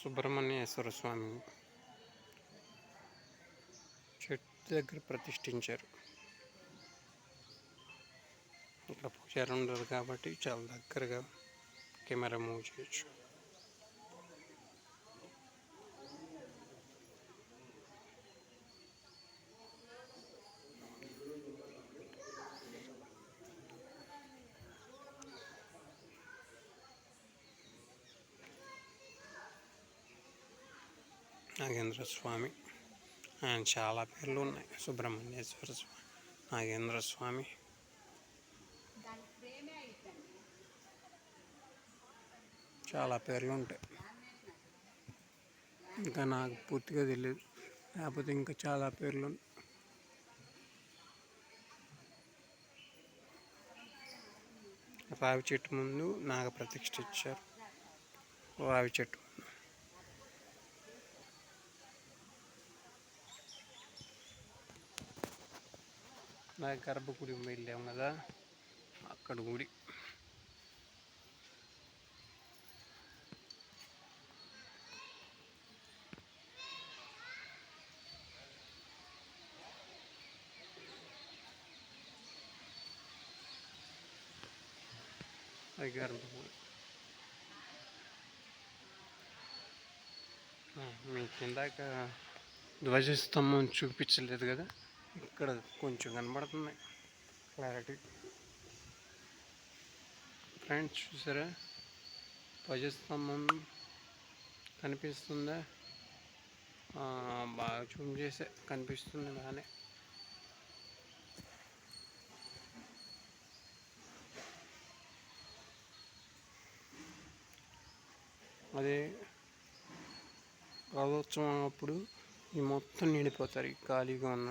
సుబ్రహ్మణ్యేశ్వర స్వామి చెట్టు దగ్గర ప్రతిష్ఠించారు. ఇక్కడ పూజారి ఉండదు కాబట్టి చాలా దగ్గరగా కెమెరా మూవ్ చేయొచ్చు. నాగేంద్ర స్వామి. ఆయన చాలా పేర్లు ఉన్నాయి. సుబ్రహ్మణ్యేశ్వర స్వామి నాగేంద్ర స్వామి. చాలా పేర్లు ఉంటాయి. ఇంకా నాకు పూర్తిగా తెలియదు లేకపోతే ఇంకా చాలా పేర్లు ఉన్నాయి రావి చెట్టు ముందు నాగ ప్రతిష్ఠ ఇచ్చారు. రావి చెట్టు నా గర్భగుడి వెళ్ళాం కదా అక్కడ గుడి. అది గర్భగుడి మీకు ఇందాక ధ్వజస్తంభం చూపించలేదు కదా? ఇక్కడ కొంచెం కనబడుతుంది. క్లారిటీ ఫ్రెండ్స్ చూసారా? ధ్వజస్తంభం కనిపిస్తుందా? బాగా జూమ్ చేసే కనిపిస్తుంది బాగానే. అదే రథోత్సవం అప్పుడు ఈ మొత్తం నిండిపోతారు ఖాళీగా ఉన్న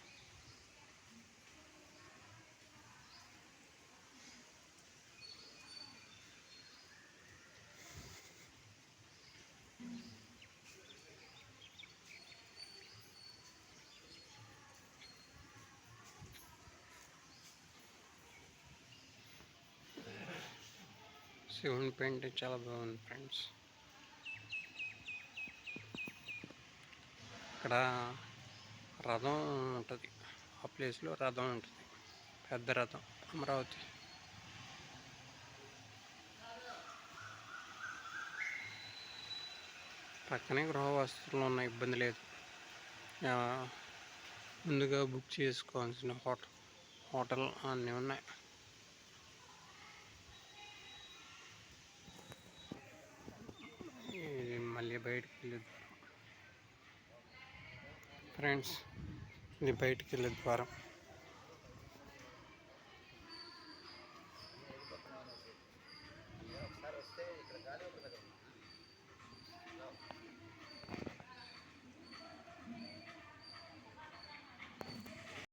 శివుని పెయింటింగ్ చాలా బాగుంది ఫ్రెండ్స్. ఇక్కడ రథం ఉంటుంది. ఆ ప్లేస్లో రథం ఉంటుంది. పెద్ద రథం అమరావతి. పక్కనే గృహ వస్తువులు ఉన్న ఇబ్బంది లేదు. ముందుగా బుక్ చేసుకోవాల్సిన హోటల్ హోటల్ అన్నీ ఉన్నాయి ఇది మళ్ళీ బయటికి వెళ్ళే ఫ్రెండ్స్ ఇది బయటికి వెళ్ళే ద్వారం.